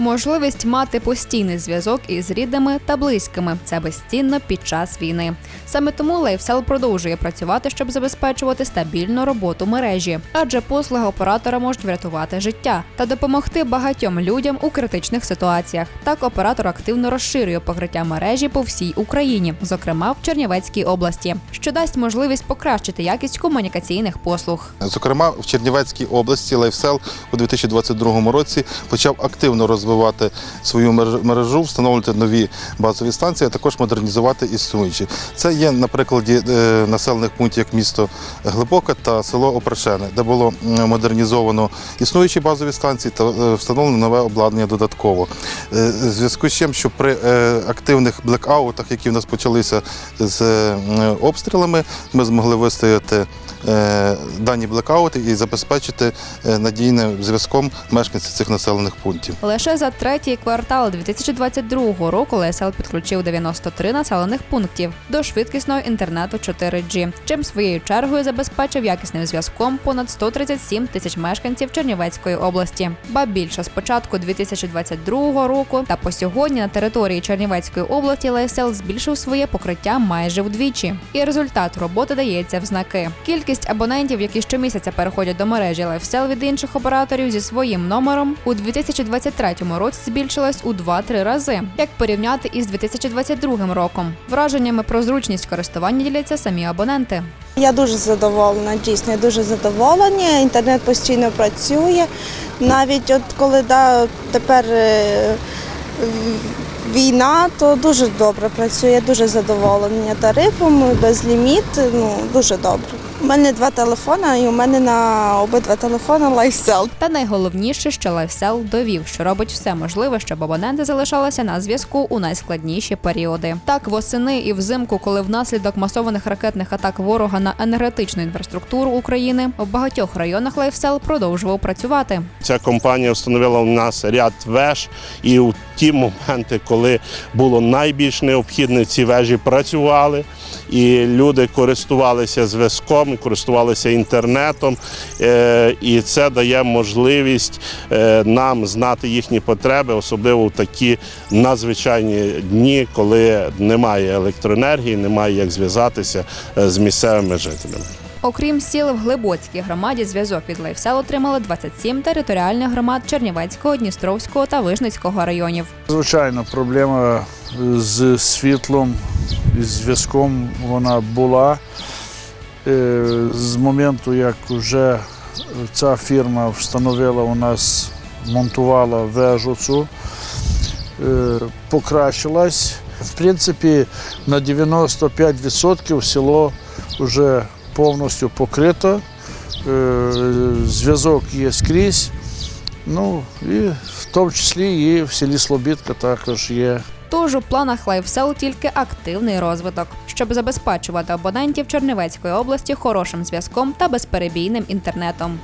Можливість мати постійний зв'язок із рідними та близькими це безцінно під час війни. Саме тому LifeSell продовжує працювати, щоб забезпечувати стабільну роботу мережі, адже послуги оператора можуть врятувати життя та допомогти багатьом людям у критичних ситуаціях. Так оператор активно розширює покриття мережі по всій Україні, зокрема в Чернівецькій області, що дасть можливість покращити якість комунікаційних послуг. Зокрема, в Чернівецькій області LifeSell у 2022 році почав активно розвивати свою мережу- встановлювати нові базові станції, а також модернізувати існуючі. Це є на прикладі е, населених пунктів, як місто Глибоке та село Опрашене, де було модернізовано існуючі базові станції та е, встановлено нове обладнання додатково. Е, зв'язку з чим, що при активних блекаутах, які в нас почалися з обстрілами, ми змогли вистояти дані блекаути і забезпечити надійним зв'язком мешканців цих населених пунктів. Лише за третій квартал 2022 року ЛСЛ підключив 93 населених пунктів до швидкісного інтернету 4G, чим своєю чергою забезпечив якісним зв'язком понад 137 тисяч мешканців Чернівецької області. Ба більше з початку 2022 року та по сьогодні на території Чернівецької області ЛСЛ збільшив своє покриття майже вдвічі. І результат роботи дається в знаки. Кількість абонентів, які щомісяця переходять до мережі LifeSell від інших операторів зі своїм номером, у 2023 році збільшилась у 2-3 рази, як порівняти із 2022 роком. Враженнями про зручність користування діляться самі абоненти. Я дуже задоволена, дійсно, я дуже задоволена. Інтернет постійно працює. Навіть от коли да, тепер е, війна, то дуже добре працює, дуже задоволена тарифом, безліміт, ну дуже добре. У мене два телефони, і у мене на обидва телефони LifeSell. Та найголовніше, що LifeSell довів, що робить все можливе, щоб абоненти залишалися на зв'язку у найскладніші періоди. Так, восени і взимку, коли внаслідок масованих ракетних атак ворога на енергетичну інфраструктуру України в багатьох районах LifeSell продовжував працювати. Ця компанія встановила у нас ряд веж, і у ті моменти, коли було найбільш необхідне, ці вежі працювали, і люди користувалися зв'язком, і користувалися інтернетом. Е, І це дає можливість е, нам знати їхні потреби, особливо в такі надзвичайні дні, коли немає електроенергії, немає як зв'язатися е, з місцевими жителями. Окрім сіл в Глибоцькій громаді, зв'язок від LifeSell отримали 27 територіальних громад Чернівецького, Дністровського та Вижницького районів. Звичайно, проблема з світлом і зв'язком вона була. Е, З моменту, як вже ця фірма встановила у нас, монтувала вежу цю, е, покращилась. В принципі, на 95% село вже повністю покрито. Е, Зв'язок є скрізь. Ну і в тому числі і в селі Слобідка також є. Тож у планах лайфсел тільки активний розвиток, щоб забезпечувати абонентів Чернівецької області хорошим зв'язком та безперебійним інтернетом.